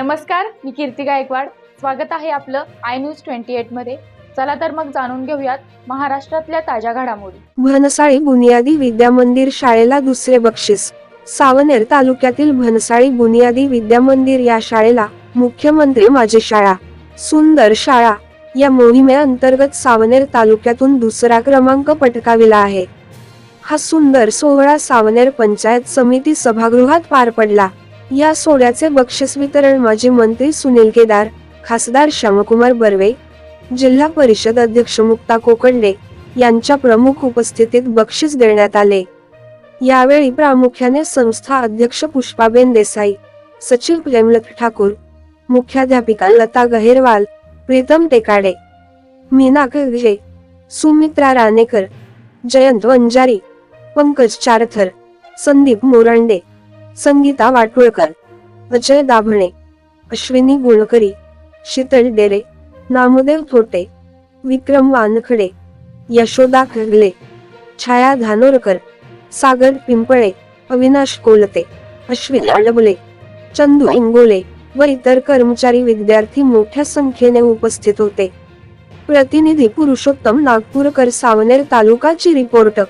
नमस्कार मी कीर्ती गायकवाड. स्वागत आहे आपलं आय न्यूज ट्वेंटी एटमध्ये. चला तर मग जाणून घेऊयात महाराष्ट्रातल्या ताज्या घडामोडी. भनसाळी बुनियादी विद्या मंदिर शाळेला दुसरे बक्षीस. सावनेर तालुक्यातील भनसाळी बुनियादी विद्या मंदिर या शाळेला मुख्यमंत्री माझी शाळा सुंदर शाळा या मोहिमेअंतर्गत सावनेर तालुक्यातून दुसरा क्रमांक पटकाविला आहे. हा सुंदर सोहळा सावनेर पंचायत समिती सभागृहात पार पडला. या सोहळ्याचे बक्षीस वितरण माजी मंत्री सुनील केदार खासदार श्यामकुमार बर्वे जिल्हा परिषद अध्यक्ष मुक्ता कोकंडे यांच्या प्रमुख उपस्थितीत बक्षीस देण्यात आले. यावेळी प्रामुख्याने संस्था अध्यक्ष पुष्पाबेन देसाई सचिव प्रेमलत ठाकूर मुख्याध्यापिका लता गहेरवाल प्रीतम टेकाडे मीना कगजे सुमित्रा राणेकर जयंत वंजारी पंकज चारथर संदीप मोरांडे संगीता वाटोळकर अजय दाभणे अश्विनी गुणकरी शीतल डेरे नामदेव थोटे विक्रम वानखडे यशोदा खगले छाया धानोरकर सागर पिंपळे अविनाश कोलते अश्विन अडबले चंदू इंगोले व इतर कर्मचारी विद्यार्थी मोठ्या संख्येने उपस्थित होते. प्रतिनिधी पुरुषोत्तम नागपूरकर सावनेर तालुकाची रिपोर्ट.